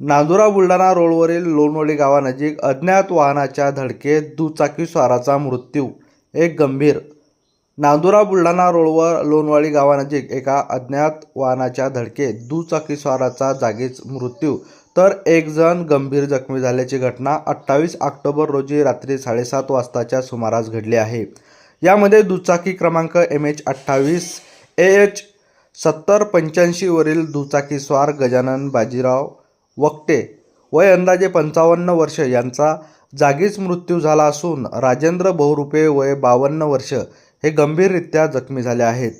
नांदुरा बुलढाणा रोडवरील लोणवळी गावानजीक अज्ञात वाहनाच्या धडकेत दुचाकीस्वाराचा मृत्यू एक गंभीर. नांदुरा बुलढाणा रोडवर लोणवाळी गावानजीक एका अज्ञात वाहनाच्या धडकेत दुचाकीस्वाराचा जागीच मृत्यू तर एक जण गंभीर जखमी झाल्याची घटना अठ्ठावीस ऑक्टोबर रोजी रात्री साडेसात वाजताच्या सुमारास घडली आहे. यामध्ये दुचाकी क्रमांक एम एच अठ्ठावीस ए एच सत्तर पंच्याऐंशीवरील दुचाकीस्वार गजानन बाजीराव वक्टे वय अंदाजे पंचावन्न वर्ष यांचा जागीच मृत्यू झाला असून राजेंद्र बहुरुपे वय बावन्न वर्ष हे गंभीररित्या जखमी झाले आहेत.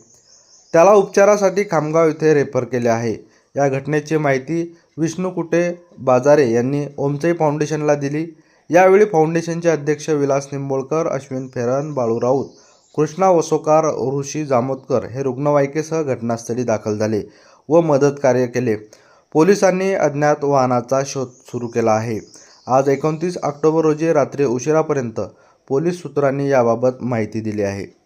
त्याला उपचारासाठी खामगाव येथे रेफर केले आहे. या घटनेची माहिती विष्णू कुटे बाजारे यांनी ओमचई फाउंडेशनला दिली. यावेळी फाउंडेशनचे अध्यक्ष विलास निंबोळकर अश्विन फेरन बाळू राऊत कृष्णा वसोकार ऋषी जामोदकर हे रुग्णवाहिकेसह घटनास्थळी दाखल झाले व मदत कार्य केले. पोलिसांनी अज्ञात वाहनाचा शोध सुरू केला आहे. आज एकोणतीस ऑक्टोबर रोजी रात्री उशिरापर्यंत पोलीस सूत्रांनी याबाबत माहिती दिली आहे.